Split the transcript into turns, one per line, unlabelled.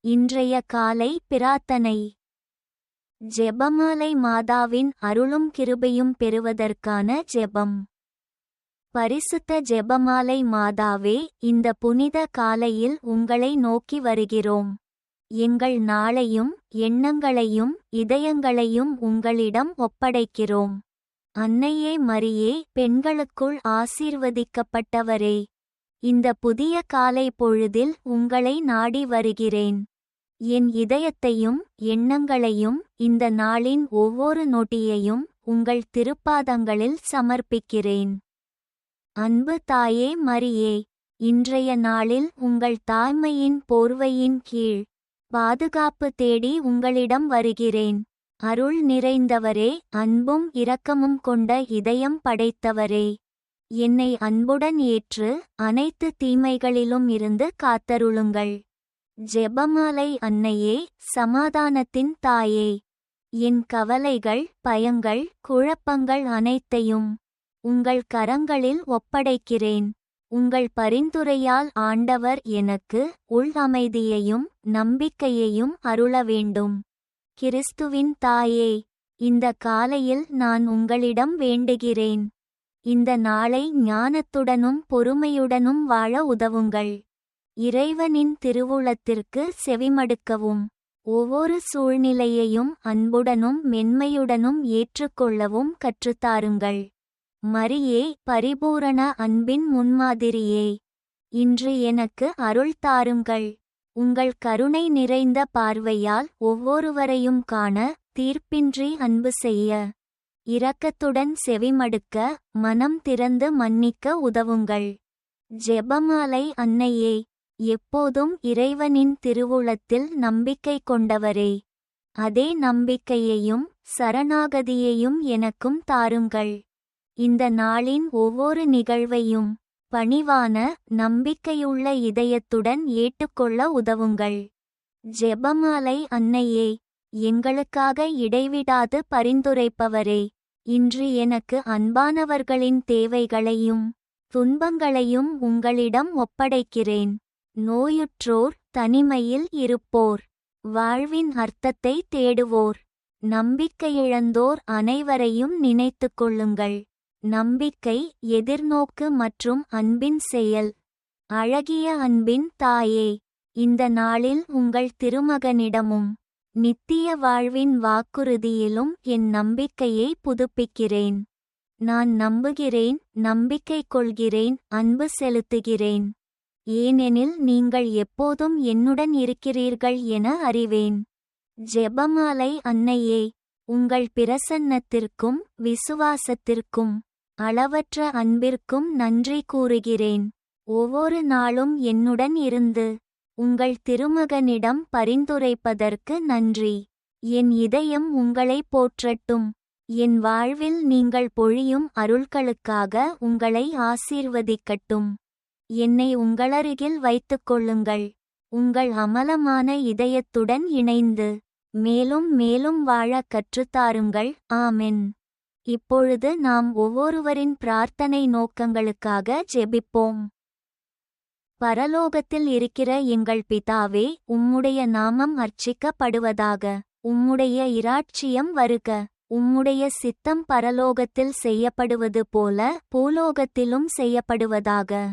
இன்றைய காலை பிரார்த்தனை. ஜெபமாலை மாதாவின் அருளும் கிருபையும் பெறுவதற்கான ஜெபம். பரிசுத்த ஜெபமாலை மாதாவே இந்த புனித காலையில் உங்களை நோக்கி வருகிறோம். எங்கள் நாளையும் எண்ணங்களையும் இதயங்களையும் உங்களிடம் ஒப்படைக்கிறோம். அன்னையே மரியே பெண்களுக்குள் ஆசீர்வதிக்கப்பட்டவரே. இந்த புதிய காலை பொழுதில் உங்களை நாடி வருகிறேன். என் இதயத்தையும் எண்ணங்களையும் இந்த நாளின் ஒவ்வொரு நொடியையும் உங்கள் திருப்பாதங்களில் சமர்ப்பிக்கிறேன். அன்பு தாயே மரியே இன்றைய நாளில் உங்கள் தாய்மையின் போர்வையின் கீழ் பாதுகாப்பு தேடி உங்களிடம் வருகிறேன். அருள் நிறைந்தவரே அன்பும் இரக்கமும் கொண்ட இதயம் படைத்தவரே. என்னை அன்புடன் ஏற்று அனைத்து தீமைகளிலும் இருந்து காத்தருளுங்கள். ஜெபமாலை அன்னையே சமாதானத்தின் தாயே. என் கவலைகள் பயங்கள் குழப்பங்கள் அனைத்தையும் உங்கள் கரங்களில் ஒப்படைக்கிறேன். உங்கள் பரிந்துரையால் ஆண்டவர் எனக்கு உள் அமைதியையும் நம்பிக்கையையும் அருள வேண்டும் கிறிஸ்துவின் தாயே இந்த காலையில் நான் உங்களிடம் வேண்டுகிறேன். இந்த நாளை ஞானத்துடனும் பொறுமையுடனும் வாழ உதவுங்கள். இறைவனின் திருவுளத்திற்கு செவிமடுக்கவும். ஒவ்வொரு சூழ்நிலையையும் அன்புடனும் மென்மையுடனும் ஏற்றுக்கொள்ளவும் கற்றுத்தாருங்கள். மரியே பரிபூரண அன்பின் முன்மாதிரியே. இன்று எனக்கு அருள் தாருங்கள். உங்கள் கருணை நிறைந்த பார்வையால் ஒவ்வொருவரையும் காண தீர்ப்பின்றி அன்பு செய்ய. இரக்கத்துடன் செவிமடுக்க மனம் திறந்து மன்னிக்க உதவுங்கள். ஜெபமாலை அன்னையே. எப்போதும் இறைவனின் திருவுளத்தில் நம்பிக்கை கொண்டவரே. அதே நம்பிக்கையையும் சரணாகதியையும் எனக்கும் தாருங்கள். இந்த நாளின் ஒவ்வொரு நிகழ்வையும் பணிவான நம்பிக்கையுள்ள இதயத்துடன் ஏற்றுக்கொள்ள உதவுங்கள். ஜெபமாலை அன்னையே எங்களுக்காக இடைவிடாது பரிந்துரைப்பவரே. இன்று எனக்கு அன்பானவர்களின் தேவைகளையும் துன்பங்களையும் உங்களிடம் ஒப்படைக்கிறேன். நோயுற்றோர் தனிமையில் இருப்போர். வாழ்வின் அர்த்தத்தை தேடுவோர். நம்பிக்கையிழந்தோர் அனைவரையும் நினைத்துக் கொள்ளுங்கள். நம்பிக்கை எதிர்நோக்கு மற்றும் அன்பின் செயல். அழகிய அன்பின் தாயே இந்த நாளில் உங்கள் திருமகனிடமும் நித்திய வாழ்வின் வாக்குறுதியிலும் என் நம்பிக்கையை புதுப்பிக்கிறேன். நான் நம்புகிறேன் நம்பிக்கை கொள்கிறேன் அன்பு செலுத்துகிறேன். ஏனெனில் நீங்கள் எப்போதும் என்னுடன் இருக்கிறீர்கள் என அறிவேன். ஜெபமாலை அன்னையே உங்கள் பிரசன்னத்திற்கும் விசுவாசத்திற்கும் அளவற்ற அன்பிற்கும் நன்றி கூறுகிறேன். ஒவ்வொரு நாளும் என்னுடன் இருந்து உங்கள் திருமகனிடம் பரிந்துரைப்பதற்கு நன்றி. என் இதயம் உங்களை போற்றட்டும். என் வாழ்வில் நீங்கள் பொழியும் அருள்களுக்காக உங்களை ஆசீர்வதிக்கட்டும். என்னை உங்களருகில் வைத்துக் கொள்ளுங்கள். உங்கள் அமலமான இதயத்துடன் இணைந்து மேலும் மேலும் வாழ கற்றுத்தாருங்கள் ஆமென். இப்பொழுது நாம் ஒவ்வொருவரின் பிரார்த்தனை நோக்கங்களுக்காக ஜெபிப்போம். பரலோகத்தில் இருக்கிற எங்கள் பிதாவே உம்முடைய நாமம் அர்ச்சிக்கப்படுவதாக உம்முடைய இராட்சியம் வருக. உம்முடைய சித்தம் பரலோகத்தில் செய்யப்படுவது போல பூலோகத்திலும் செய்யப்படுவதாக.